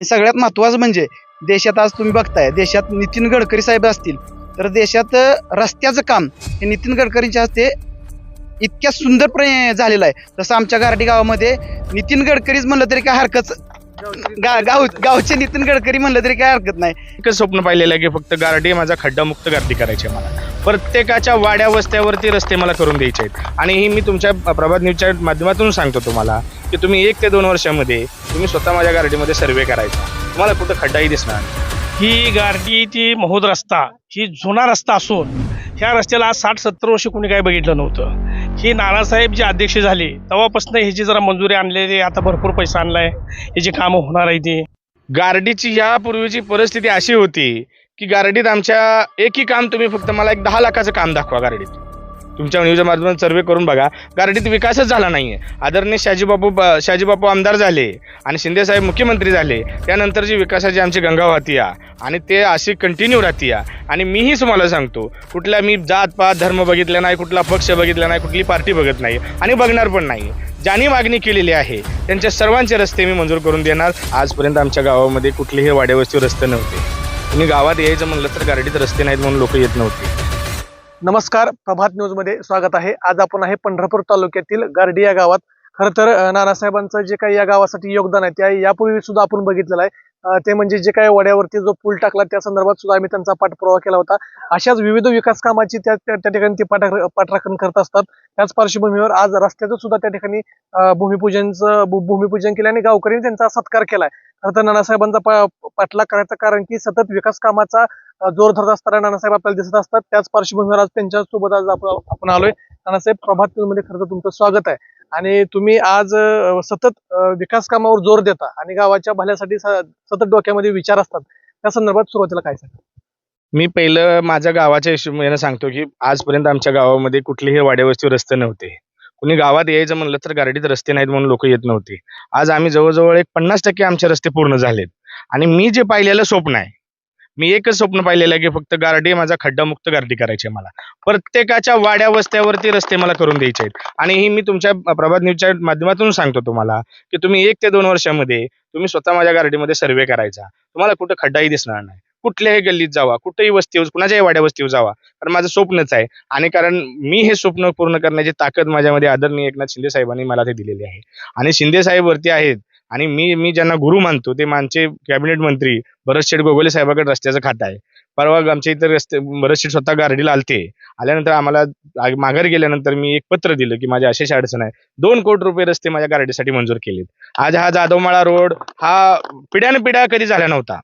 सगळ्यात महत्वाचं म्हणजे देशात आज तुम्ही बघताय देशात नितीन गडकरी साहेब असतील तर देशात रस्त्याचं काम हे नितीन गडकरींच्या हस्ते इतक्या सुंदरपणे झालेलं आहे. तसं आमच्या गारडी गावामध्ये नितीन गडकरीच म्हणलं तरी काय हरकत गा- गाव गावचे नितीन गडकरी म्हणलं तरी काय हरकत नाही. एकच स्वप्न पाहिलेलं आहे की फक्त गारडी माझा खड्डा मुक्त गारडी करायची आहे मला. प्रत्येकाच्या वाड्या वस्त्यावरती रस्ते मला करून द्यायचे आहेत. आणि ही मी तुमच्या प्रभात न्यूजच्या माध्यमातून सांगतो तुम्हाला की तुम्ही एक ते दोन वर्षामध्ये तुम्ही स्वतः माझ्या गारडीमध्ये सर्वे करायचा. तुम्हाला कुठं खड्डाही दिसणार. ही गारडीची महोद रस्ता ही जुना रस्ता असून ह्या रस्त्याला आज साठ सत्तर वर्ष कोणी काय बघितलं नव्हतं. ही नानासाहेब जे अध्यक्ष झाले तेव्हापासून ह्याची जरा मंजुरी आणलेली आता भरपूर पैसा आणलाय. ह्याची कामं होणार आहे ती. गारडीची यापूर्वीची परिस्थिती अशी होती की गारडीत आमच्या एकही काम तुम्ही फक्त मला एक दहा लाखाचं काम दाखवा गारडीत तुमच्या न्यूजच्या माध्यमातून सर्वे करून बघा. गारडीत विकासच झाला नाही आहे आदरणीय शाजीबापू ब- शाजीबापू आमदार झाले आणि शिंदेसाहेब मुख्यमंत्री झाले. त्यानंतर जी विकासाची आमची गंगा वाहती या आणि ते अशी कंटिन्यू राहती या आणि मीही तुम्हाला सांगतो कुठला मी जात पात धर्म बघितला नाही कुठला पक्ष बघितला नाही कुठली पार्टी बघत नाही आणि बघणार पण नाही. ज्यांनी मागणी केलेली आहे त्यांच्या सर्वांचे रस्ते मी मंजूर करून देणार. आजपर्यंत आमच्या गावामध्ये कुठलेही वाड्यावस्ती रस्ते नव्हते. तुम्ही गावात यायचं म्हणलं तर गारडीत रस्ते नाहीत म्हणून लोक येत नव्हते. नमस्कार प्रभात न्यूजमध्ये स्वागत आहे. आज आपण आहे पंढरपूर तालुक्यातील गारडी या गावात. खरं तर नानासाहेबांचं जे काही या गावासाठी योगदान आहे त्या यापूर्वी सुद्धा आपण बघितलेलं आहे. ते म्हणजे जे काही वड्यावरती जो पूल टाकला त्या संदर्भात सुद्धा आम्ही त्यांचा पाठपुरावा केला होता. अशाच विविध विकास कामाची त्या त्या ठिकाणी ते पाठ पाठराखण करत असतात. त्याच पार्श्वभूमीवर आज रस्त्याचं सुद्धा त्या ठिकाणी भूमिपूजनचं भू- भूमिपूजन केलं आणि गावकऱ्यांनी त्यांचा सत्कार केलाय. खरं तर नानासाहेबांचा पा- पाठलाग करायचं कारण की सतत विकास कामाचा जोर धरत असताना नानासाहेब आपल्याला दिसत असतात. त्याच पार्श्वभूमीवर आज त्यांच्यासोबत आज आपण आपण आलोय. नानासाहेब प्रभात मध्ये खरं तर तुमचं स्वागत आहे. आणि तुम्ही आज सतत विकास कामावर जोर देता आणि गावाच्या भल्यासाठी सतत डोक्यामध्ये विचार असतात त्या संदर्भात सुरुवातीला काय सांगा मी पहिलं माझ्या गावाच्या हिशोबाने सांगतो की आजपर्यंत आमच्या गावामध्ये कुठलेही वाड्यावस्ती रस्ते नव्हते. कुणी गावात यायचं म्हणलं तर गारडीत रस्ते नाहीत म्हणून लोक येत नव्हते. आज आम्ही जवळजवळ एक पन्नास टक्के आमचे रस्ते पूर्ण झालेत. आणि मी जे पाहिलेलं स्वप्न आहे मी एकच स्वप्न पाहिलेलं आहे की फक्त गार्डी माझा खड्डामुक्त गार्डी करायची आहे मला. प्रत्येकाच्या वाड्या वस्त्यावरती रस्ते मला करून द्यायचे आहेत. आणि ही मी तुमच्या प्रभात न्यूजच्या माध्यमातून सांगतो तुम्हाला की तुम्ही एक ते दोन वर्षामध्ये तुम्ही स्वतः माझ्या गार्डीमध्ये सर्वे करायचा. तुम्हाला कुठं खड्डाही दिसणार नाही. कुठल्याही गल्लीत जावा कुठेही वस्तीवर कुणाच्याही वाड्या वस्तीवर जावा. कारण माझं स्वप्नच आहे. आणि कारण मी हे स्वप्न पूर्ण करण्याची ताकद माझ्यामध्ये आदरणीय एकनाथ शिंदे साहेबांनी मला ते दिलेली आहे. आणि शिंदे साहेब वरती आहेत. आणि मी मी ज्यांना गुरु मानतो ते मानचे कॅबिनेट मंत्री भरत शेठ गोगोले साहेबाकडे रस्त्याचं खातं आहे. परवा आमच्या इथं रस्ते भरत शेठ स्वतः गारडीला आलते. आल्यानंतर आम्हाला माघार गेल्यानंतर मी एक पत्र दिलं की माझ्या अशी अडचण आहे दोन कोटी रुपये रस्ते माझ्या गारडीसाठी मंजूर केलेत. आज हा जाधवमाळा रोड हा पिढ्यान पिढ्या कधी झाला नव्हता.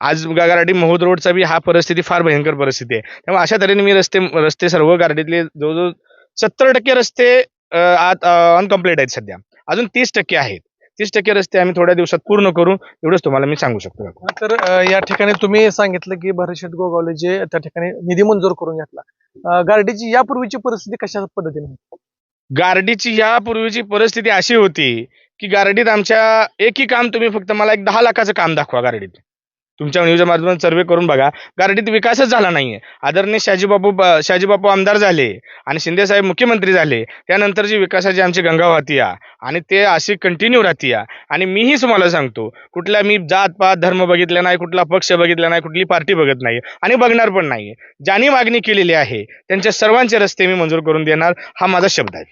आज गाराडी महोद रोडचा बी हा परिस्थिती फार भयंकर परिस्थिती आहे. त्यामुळे अशा तऱ्हेने मी रस्ते रस्ते सर्व गारडीतले जवळजवळ सत्तर टक्के रस्ते आत अनकम्प्लीट आहेत सध्या. अजून तीस टक्के आहेत. तीस टक्के रस्ते आम्ही थोड्या दिवसात पूर्ण करू एवढंच तुम्हाला मी सांगू शकतो. तर या ठिकाणी तुम्ही सांगितलं की भरतशेठ गोगावले जे त्या ठिकाणी निधी मंजूर करून घेतला. गारडीची यापूर्वीची परिस्थिती कशा पद्धतीने? गारडीची यापूर्वीची परिस्थिती अशी होती की गारडीत आमच्या एकही काम तुम्ही फक्त मला एक दहा लाखाचं काम दाखवा गारडीत. तुमच्या न्यूजच्या माध्यमातून सर्वे करून बघा. गारडीत विकासच झाला नाहीये. आदरणीय शाजीबापू शाजीबापू आमदार झाले आणि शिंदेसाहेब मुख्यमंत्री झाले. त्यानंतर जी विकासाची आमची गंगा वाहती आणि ते अशी कंटिन्यू राहतीया आणि मीही तुम्हाला सांगतो कुठला मी जात पात धर्म बघितला नाही कुठला पक्ष बघितला नाही कुठली पार्टी बघत नाही आणि बघणार पण नाही ज्यांनी मागणी केलेली आहे त्यांच्या सर्वांचे रस्ते मी मंजूर करून देणार हा माझा शब्द आहे.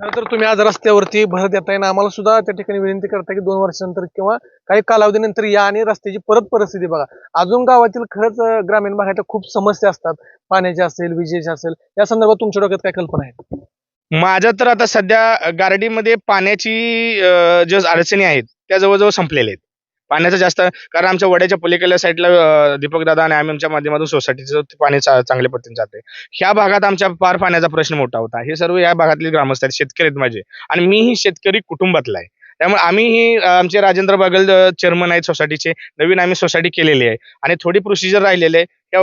तर तुम्ही आज रस्त्यावरती भर देताय ना आम्हाला सुद्धा त्या ठिकाणी विनंती करताय की दोन वर्षानंतर किंवा काही कालावधीनंतर या आणि रस्त्याची परत परिस्थिती बघा. अजून गावातील खरंच ग्रामीण भागात खूप समस्या असतात. पाण्याच्या असेल विजेच्या असेल या संदर्भात तुमच्या डोक्यात काय कल्पना आहे? माझ्या तर आता सध्या गारडीमध्ये पाण्याची ज्या अडचणी आहेत त्या जवळजवळ संपलेल्या आहेत. पाण्याचं जास्त कारण आमच्या वड्याच्या पलीकडल्या साईडला दीपक दादा आणि आम्ही आमच्या माध्यमातून सोसायटीचं पाणी चा- चांगल्या पद्धतीने जाते ह्या भागात आमच्या पार पाण्याचा प्रश्न मोठा होता. हे सर्व या भागातले ग्रामस्थ आहेत शेतकरी आहेत माझे. आणि मीही शेतकरी कुटुंबातला आहे. त्यामुळे आम्हीही आमचे राजेंद्र बागल चेअरमन आहेत सोसायटीचे. नवीन आम्ही सोसायटी केलेली आहे. आणि थोडी प्रोसिजर राहिलेली आहे. त्या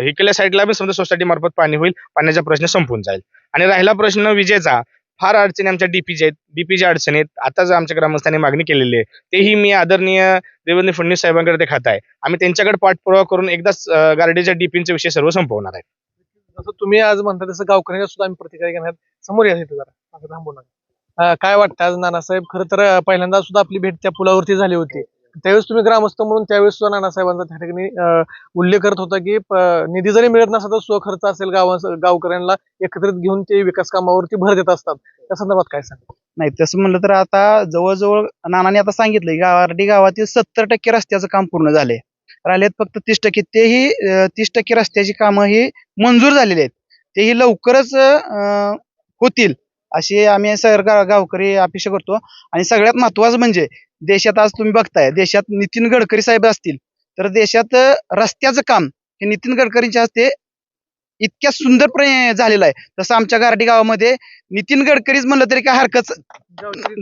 हिकल्या साईडला बी समजा सोसायटी मार्फत पाणी होईल पाण्याचा प्रश्न संपून जाईल. आणि राहिला प्रश्न विजेचा. फार अडचणी आमच्या डीपीच्या आहेत. डीपीच्या अडचणी आहेत. आताच आमच्या ग्रामस्थांनी मागणी केलेली आहे. तेही मी आदरणीय देवेंद्र फडणवीस साहेबांकडे ते खात आहे. आम्ही त्यांच्याकडे पाठपुरावा करून एकदाच गार्डेच्या डीपींचे विषय सर्व संपवणार आहे. जसं तुम्ही आज म्हणता तसं गावकऱ्यांच्या सुद्धा आम्ही प्रतिक्रिया घेणार. समोर या तिथे जरा. मागं थांबू नका. काय वाटतं आज नानासाहेब? खरं तर पहिल्यांदा सुद्धा आपली भेट त्या पुलावरती झाली होती. त्यावेळेस तुम्ही ग्रामस्थ म्हणून त्यावेळेस सुद्धा नानासाहेबांचा त्या ठिकाणी उल्लेख करत होता की निधी जरी मिळत नसला तर स्वखर्च असेल गावा गावकऱ्यांना एकत्रित घेऊन ते विकास कामावरती भर देत असतात. त्या संदर्भात काय सांग नाही तसं म्हणलं तर आता जवळजवळ नानाने आता सांगितलं गावार्डी गावातील सत्तर टक्के रस्त्याचं काम पूर्ण झालंय. राहिलेत फक्त तीस टक्के. तेही तीस टक्के रस्त्याची कामं ही मंजूर झालेली आहेत. तेही लवकरच अं, होतील अशी आम्ही सरकार गावकरी अपेक्षा करतो. आणि सगळ्यात महत्वाचं म्हणजे देशात आज तुम्ही बघताय देशात नितीन गडकरी साहेब असतील तर देशात रस्त्याचं काम हे नितीन गडकरींच्या हस्ते इतक्या सुंदरपणे झालेलं आहे. तसं आमच्या गारडी गावामध्ये नितीन गडकरीच म्हणलं तरी काय हरकत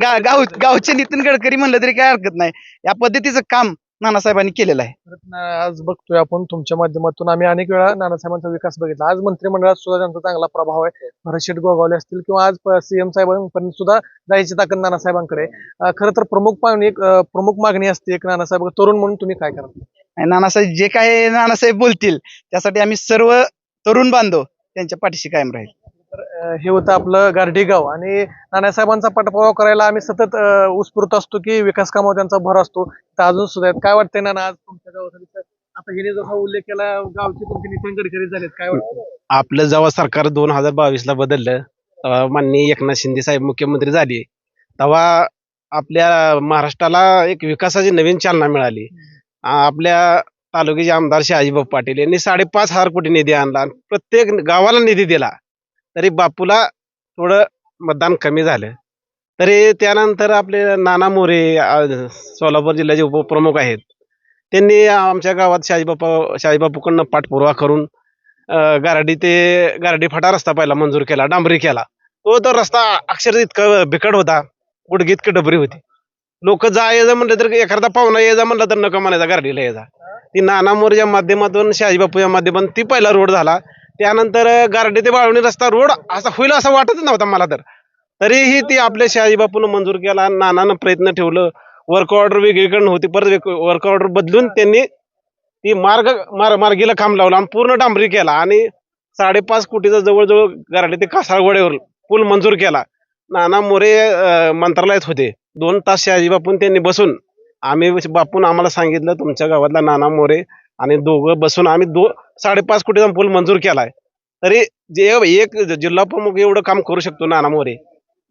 गाव गावचे नितीन गडकरी म्हणलं तरी काय हरकत नाही. या पद्धतीचं काम नानासाहेबांनी केलेलं आहे. परत ना- आज बघतोय आपण तुमच्या माध्यमातून. आम्ही अनेक वेळा नानासाहेबांचा विकास बघितला. आज मंत्रिमंडळात सुद्धा त्यांचा चांगला प्रभाव आहे. भरतशेठ गोगावले असतील किंवा आज सीएम साहेबांपर्यंत सुद्धा जायची ताकद नानासाहेबांकडे आहे. अं, खरं तर प्रमुख पाहुणे एक अं, प्रमुख मागणी असते एक नानासाहेब तरुण म्हणून तुम्ही काय करा आणि नानासाहेब जे काय नानासाहेब बोलतील त्यासाठी आम्ही सर्व तरुण बांधव त्यांच्या पाठीशी कायम राहील. हे होतं आपलं गारडी गाव आणि नानासाहेबांचा पाठपुरावा करायला आम्ही सतत उत्स्फूर्त असतो की विकास कामावर त्यांचा भर असतो. तर अजून सुद्धा काय वाटतंय ना आज तुमच्या गावासाठी? आता हिने जसा उल्लेख केला गावचे तुमचे नितीन गडकरी झालेत. काय वाटतं आपलं जेव्हा सरकार दोन हजार बावीस ला बदललं तेव्हा माननीय एकनाथ शिंदे साहेब मुख्यमंत्री झाले. तेव्हा आपल्या महाराष्ट्राला एक विकासाची नवीन चालना मिळाली. आपल्या तालुक्याचे आमदार शहाजीभाऊ पाटील यांनी साडेपाच हजार कोटी निधी आणला प्रत्येक गावाला निधी दिला. तरी बापूला थोडं मतदान कमी झालं. तरी त्यानंतर आपले नाना मोरे सोलापूर जिल्ह्याचे उपप्रमुख आहेत. त्यांनी आमच्या गावात शहाजीबापा शहाजीबापूकडनं पाठपुरावा करून गारडी ते गारडी फाटा रस्ता पहिला मंजूर केला डांबरी केला. तो तर रस्ता अक्षरशः इतका बिकट होता गुडघे इतकी डबरी होती. लोक जा ये जा म्हणलं तर एखादा पाहुणा ये जा म्हणलं तर नका म्हणायचा गारडीला ये जा. ती नाना मोरेच्या माध्यमातून शाजीबापूच्या माध्यमातून ती पहिला रोड झाला. त्यानंतर गारडे ते बाळवणी रस्ता रोड असा होईल असं वाटतच नव्हता मला तर. तरीही ती आपल्या शहाजीबापून मंजूर केला आणि नानानं प्रयत्न ठेवलं वर्क ऑर्डर वेगळीकडनं होती परत वर्क ऑर्डर बदलून त्यांनी ती मार्ग मार मार्गीला खांब लावला आणि पूर्ण डांबरी केला आणि साडेपाच कोटीचा जवळजवळ गारडे ते कासारगोड्यावर पूल मंजूर केला. नाना मोरे मंत्रालयात होते. दोन तास शहाजी बापून त्यांनी बसून आम्ही बापून आम्हाला सांगितलं तुमच्या गावातला नाना मोरे आणि दोघं बसून आम्ही दो साडेपाच कोटीचा पूल मंजूर केलाय. तरी जे एक जिल्हा प्रमुख एवढं काम करू शकतो नाना मोरे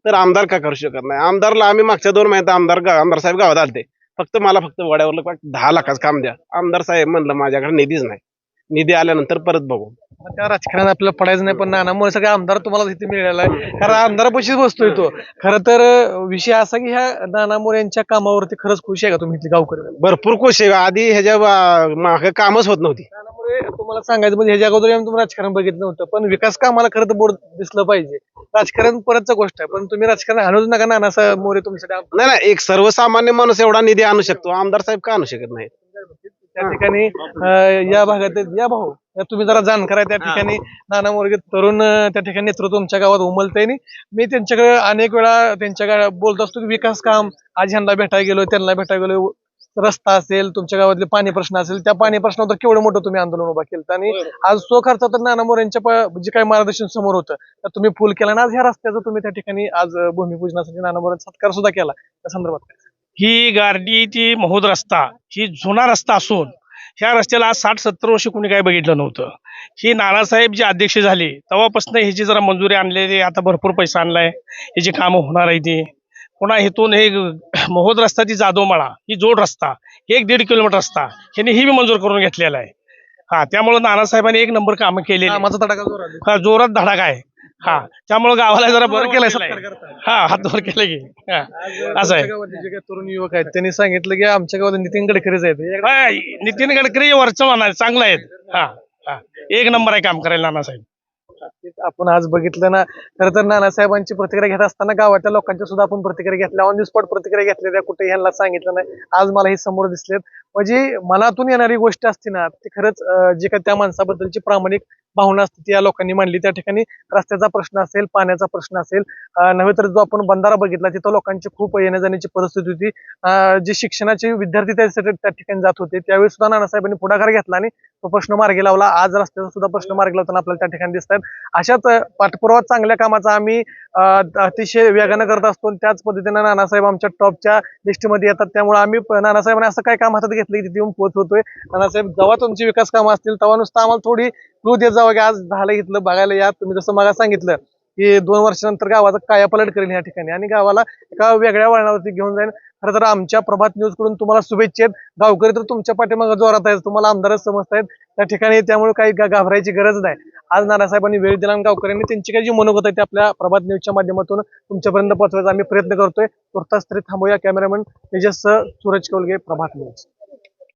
तर आमदार का करू शकत नाही? आमदारला आम्ही मागच्या दोन महिन्यात आमदार आमदार साहेब गावात आलते. फक्त मला फक्त वड्यावर दहा लाखाचं काम द्या. आमदार साहेब म्हणलं माझ्याकडे निधीच नाही. निधी आल्यानंतर परत बघू. त्या राजकारणात आपल्याला पडायचं नाही पण नानामुळे सगळा आमदार तुम्हाला तिथे मिळाला आहे. कारण आमदारापाशीच बसतोय तो. खरं तर विषय असा की ह्या नानामुळे यांच्या कामावरती खरंच खुश आहे का तुम्ही इथली गावकरी? भरपूर खुश आहे. आधी ह्याच्या मागे कामच होत नव्हती. नानामुळे तुम्हाला सांगायचं म्हणजे ह्याच्या अगोदर तुम्ही राजकारण बघितलं नव्हतं पण विकास कामाला खरं तर बोर्ड दिसलं पाहिजे. राजकारण परतच गोष्ट आहे पण तुम्ही राजकारण आणूच नका नाना मोरे तुमच्यासाठी. नाही नाही एक सर्वसामान्य माणूस एवढा निधी आणू शकतो. आमदार साहेब का आणू शकत नाही त्या ठिकाणी या भागात या भाऊ या तुम्ही जरा जाणकार आहे त्या ठिकाणी. नाना मोरगे तरुण त्या ठिकाणी नेतृत्व तुमच्या गावात उमलतंय आणि मी त्यांच्याकडे अनेक वेळा त्यांच्या बोलत असतो की विकास काम आज ह्यांना भेटायला गेलो त्यांना भेटायला गेलो रस्ता असेल तुमच्या गावातले पाणी प्रश्न असेल त्या पाणी प्रश्नावर केवढं मोठं तुम्ही आंदोलन उभा केलं आणि आज सो खर्च तर नाना मोरे यांच्या जे काही मार्गदर्शन समोर होतं तर तुम्ही फुल केला. आणि आज ह्या रस्त्याचं तुम्ही त्या ठिकाणी आज भूमिपूजनासाठी नाना मोरे सत्कार सुद्धा केला. त्या संदर्भात ही गारडीची महोद रस्ता ही जुना रस्ता असून ह्या रस्त्याला आज साठ सत्तर वर्ष कुणी काय बघितलं नव्हतं. ही नानासाहेब जे अध्यक्ष झाले तेव्हापासून ह्याची जरा मंजुरी आणलेली आता भरपूर पैसा आणलाय ह्याची कामं होणार आहे ती. पुन्हा इथून हे महोद रस्ता ती जाधवमाळा ही जोड रस्ता एक दीड किलोमीटर रस्ता ह्यांनी ही बी मंजूर करून घेतलेला आहे. हा त्यामुळे नानासाहेबांनी एक नंबर कामं. हा जोरात धडाका आहे. हा. त्यामुळे गावाला जरा बरं केलाय. करताय. हा हातवर केलं की. हा. असं आहे. जे काही तरुण युवक आहेत त्यांनी सांगितलं की आमच्या गावात नितीन गडकरीच आहेत. हे नितीन गडकरी वरचं म्हणा चांगलं आहेत. हा हा. एक नंबर आहे काम करायला नानासाहेब. आपण आज बघितलं ना खरं तर नानासाहेबांची प्रतिक्रिया घेत असताना गावातल्या लोकांच्या सुद्धा आपण प्रतिक्रिया घेतल्या. ऑन दी स्पॉट प्रतिक्रिया घेतल्या कुठे यांना सांगितलं नाही. आज मला हे समोर दिसलेत. म्हणजे मनातून येणारी गोष्ट असते ना ती खरंच अं, जे काही त्या माणसाबद्दलची प्रामाणिक भावना असते ती या लोकांनी मांडली. त्या ठिकाणी रस्त्याचा प्रश्न असेल पाण्याचा प्रश्न असेल नव्हे तर जो आपण बंधारा बघितला तिथं लोकांची खूप येण्या जाण्याची परिस्थिती होती. जे शिक्षणाचे विद्यार्थी त्यासाठी त्या ठिकाणी जात होते त्यावेळी सुद्धा नानासाहेबांनी पुढाकार घेतला आणि तो प्रश्न मार्गी लावला. आज रस्त्याचा सुद्धा प्रश्न मार्गी लावताना आपल्याला त्या ठिकाणी दिसतात अशाच पाठपुरावा चांगल्या कामाचा आम्ही अतिशय वेगानं करत असतो आणि त्याच पद्धतीने नानासाहेब आमच्या टॉपच्या लिस्टमध्ये येतात. त्यामुळे आम्ही नानासाहेबांनी असं काय काम हातात घेतलं की तिथे येऊन पोहोचवतोय नानासाहेब जेव्हा तुमची विकास कामं असतील तेव्हा नुसतं आम्हाला थोडी क्लू देत जावं की आज झालं इथलं बघायला या. तुम्ही जसं मला सांगितलं की दोन वर्षानंतर गावाचा कायापलट करेल या ठिकाणी. आणि गावाला एका वेगळ्या वळणावरती घेऊन जाईल खरं तर आमच्या प्रभात न्यूजकडून तुम्हाला शुभेच्छा आहेत. गावकरी तर तुमच्या पाठीमागे जोरात आहेत. तुम्हाला आमदारच समजतायत त्या ठिकाणी त्यामुळे काही घाबरायची गरज नाही. आज नानासाहेबांनी वेळ दिला आणि गावकऱ्यांनी त्यांची काही जी मनोगत आहे ते आपल्या प्रभात न्यूजच्या माध्यमातून तुमच्यापर्यंत पोहोचवायचा. आम्ही प्रयत्न करतोय. तुर्तास तरी थांबूया. Cameraman Tejas Suraj Kaulage Prabhat news.